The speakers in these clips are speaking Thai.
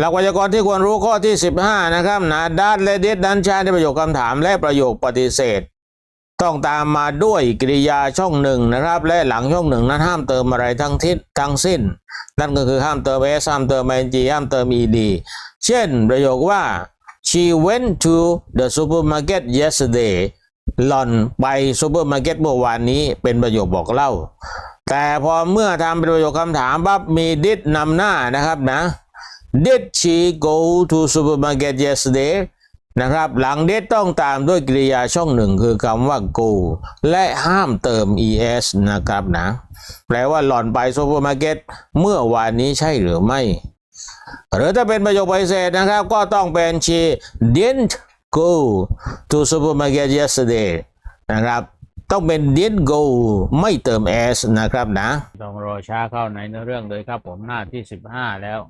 หลักไวยากรณ์ที่ควรรู้ข้อที่ 15 นะครับนะดัดและดิดดันใช้ในประโยคคำถามและประโยคปฏิเสธ ต้องตามมาด้วยกริยาช่องหนึ่งนะครับ และหลังช่องหนึ่งนั้นห้ามเติมอะไรทั้งทิศทั้งสิ้น นั่นก็คือห้ามเติม s ห้ามเติม ing ห้ามเติม ed เช่นประโยคว่า she went to the supermarket yesterday หล่อนไปซูเปอร์มาร์เก็ตเมื่อวานนี้เป็นประโยคบอกเล่า แต่พอเมื่อทำเป็นประโยคคำถามปั๊บมี did นำหน้านะครับนะ did she go to supermarket yesterday นะครับ หลัง did ต้องตามด้วยกริยาช่องหนึ่งคือคำว่า go และห้ามเติม es นะครับนะ แปลว่าหล่อนไปซูเปอร์มาร์เก็ตเมื่อวานนี้ใช่หรือไม่ หรือถ้าเป็นประโยคปฏิเสธนะครับ ก็ต้องเป็น she didn't go to supermarket yesterday นะครับต้องเป็น didn't go ไม่เติม s นะครับนะ ต้องรอช้าเข้าในเนื้อเรื่องเลยครับผมหน้าที่ 15 แล้ว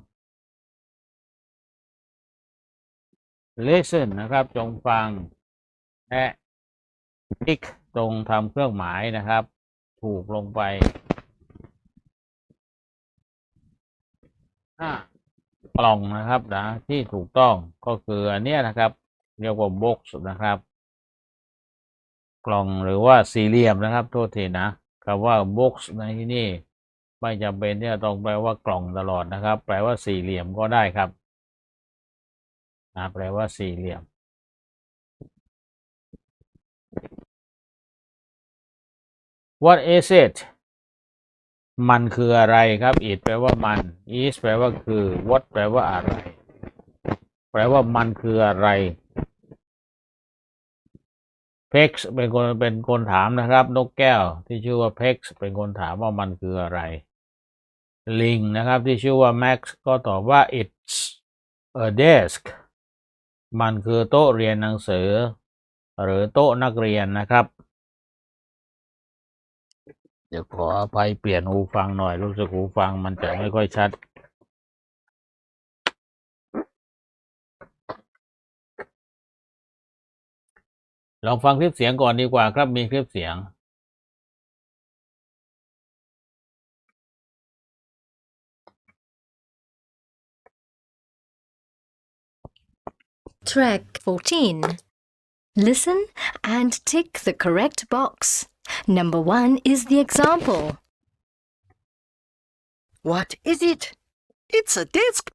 listen นะครับ จงฟัง และติ๊กตรงทำเครื่องหมายนะครับ ถูกลงไปห้ากล่องนะครับนะที่ถูกต้องก็คืออันเนี้ยนะครับ เรียกว่า box นะครับ กล่องหรือว่าสี่เหลี่ยมนะครับ โทษทีนะคำว่า box ในที่นี่ ไม่จำเป็นที่จะต้องแปลว่ากล่องตลอดนะครับ แปลว่าสี่เหลี่ยมก็ได้ครับ นะแปลว่าสี่เหลี่ยม What is it มันคืออะไรครับ it แปลว่ามัน is แปลว่าคือ what แปลว่าอะไร แปลว่ามันคืออะไร Pex เป็นคนเป็นคนถามนะครับ นกแก้วที่ชื่อว่า Pex เป็นคนถามว่ามันคืออะไร ลิงนะครับที่ชื่อว่า Max ก็ตอบว่า it's a desk มันคือโต๊ะเรียนหนังสือ หรือโต๊ะนักเรียนนะครับ เดี๋ยวขออภัยเปลี่ยนหูฟังหน่อย รู้สึกหูฟังมันจะไม่ค่อยชัด ลองฟังคลิปเสียงก่อนดีกว่าครับมีคลิปเสียง Track 14. Listen and tick the correct box. Number one is the example. What is it? It's a disc.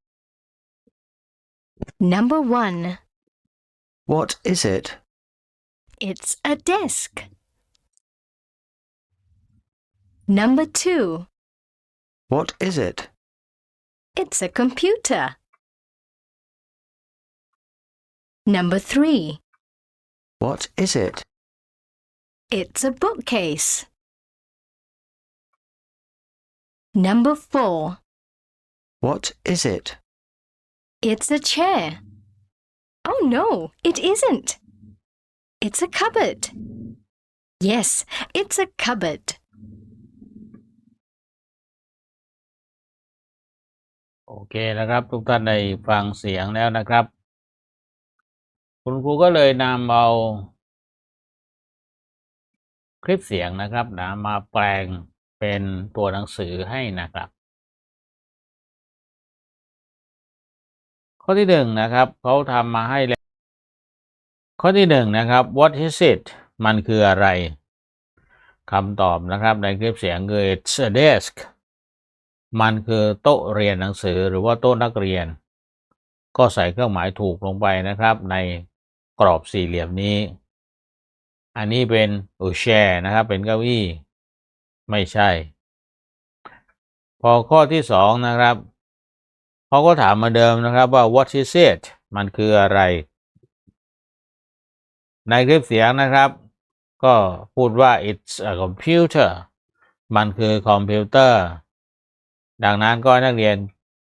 Number one, What is it? it's a desk. Number two, What is it? it's a computer. Number three, What is it? it's a bookcase. Number four, What is it? It's a chair. Oh no, it isn't. It's a cupboard. Yes, it's a cupboard. โอเคนะครับ ทุกท่านได้ฟังเสียงแล้วนะครับ คุณครูก็เลยนำเอาคลิปเสียงนะครับนะมาแปลงเป็นตัวหนังสือให้นะครับ ข้อที่หนึ่งนะครับเขาทำมาให้แล้วข้อที่หนึ่งนะครับ what is it มันคืออะไรคำตอบนะครับในคลิปเสียงคือ it's a desk มันคือโต๊ะเรียนหนังสือหรือว่าโต๊ะนักเรียน ก็ใส่เครื่องหมายถูกลงไปนะครับใน กรอบสี่เหลี่ยมนี้ อันนี้เป็นอูแชร์นะครับ เป็นเก้าอี้ ไม่ใช่ พอข้อที่สองนะครับเขาก็ถามมาเดิมนะครับว่า what is it มันคืออะไร ในคลิปเสียงนะครับ ก็พูดว่า it's a computer มันคือคอมพิวเตอร์ ดังนั้นก็นักเรียน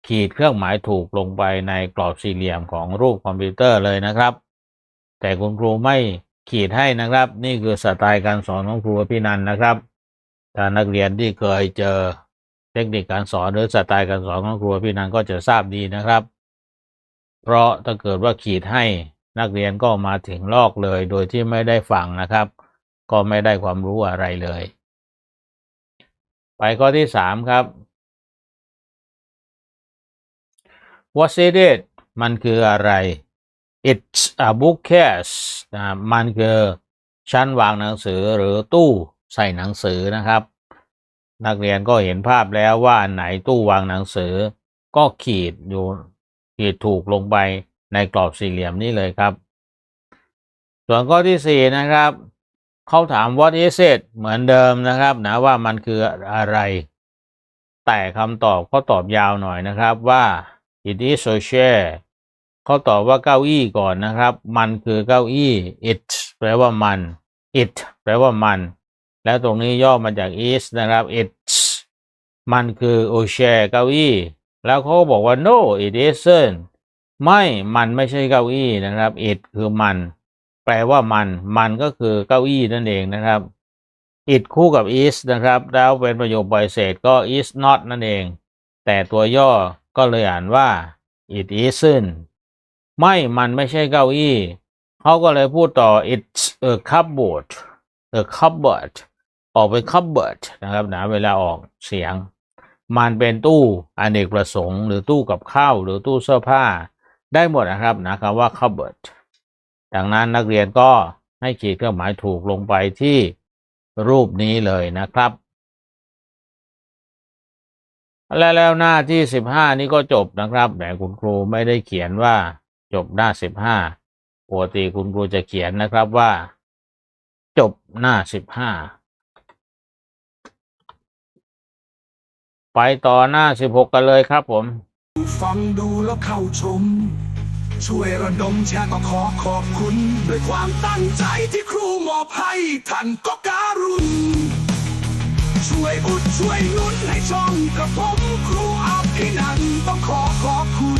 ขีดเครื่องหมายถูกลงไปในกรอบสี่เหลี่ยมของรูปคอมพิวเตอร์เลยนะครับ แต่คุณครูไม่ขีดให้นะครับ นี่คือสไตล์การสอนของครูพี่นันนะครับถ้านักเรียนที่เคยเจอเทคนิคการสอนหรือสไตล์การสอนของครูพี่นันก็จะทราบดีนะครับ เพราะถ้าเกิดว่าขีดให้นักเรียนก็มาถึงลอกเลย โดยที่ไม่ได้ฟังนะครับ ก็ไม่ได้ความรู้อะไรเลย ไปข้อที่สามครับ What's it it มันคืออะไร It's a bookcase นะมันคือชั้นวางหนังสือหรือตู้ใส่หนังสือนะครับ นักเรียนก็เห็นภาพแล้วว่าไหนตู้วางหนังสือ ก็ขีดอยู่ขีดถูกลงไปในกรอบสี่เหลี่ยมนี้เลยครับ ส่วนข้อที่สี่นะครับเขาถาม what is it เหมือนเดิมนะครับนะว่ามันคืออะไร แต่คำตอบเขาตอบยาวหน่อยนะครับว่า it is a chair เขาตอบว่าเก้าอี้ก่อนนะครับ มันคือเก้าอี้ it แปลว่ามัน it แปลว่ามัน แล้วตรงนี้ย่อมาจาก is นะครับ it's มันคือ a chair เก้าอี้ แล้วเขาก็บอกว่า no it isn't ไม่ มันไม่ใช่เก้าอี้นะครับ it คือมัน แปลว่ามัน มันก็คือเก้าอี้นั่นเองนะครับ it คู่กับ is นะครับ แล้วเป็นประโยคปฏิเสธก็ is not นั่นเอง แต่ตัวย่อก็เลยอ่านว่า it isn't ไม่มันไม่ใช่เก้าอี้ เขาก็เลยพูดต่อ it's a cupboard a cupboard ออกเป็น cupboard นะครับนะเวลาออกเสียง มันเป็นตู้อเนกประสงค์ หรือตู้กับข้าวหรือตู้เสื้อผ้า ได้หมดนะครับนะคำว่า cupboard ดังนั้นนักเรียนก็ให้ขีดเครื่องหมายถูกลงไปที่รูปนี้เลยนะครับ และแล้วหน้าที่สิบห้านี้ก็จบนะครับแต่คุณครูไม่ได้เขียนว่า จบหน้าสิบห้าปกติคุณครูจะเขียนนะครับว่า จบหน้าสิบห้าไปต่อหน้าสิบหกกันเลยครับผม ฟังดูแล้วเข้าชม ช่วยระดมแชร์ก็ขอขอบคุณ ด้วยความตั้งใจที่ครูมอบให้ท่านก็การุณช่วยอุดช่วยหนุนให้ช่องกระผมครูอาภินันต้องขอขอบคุณ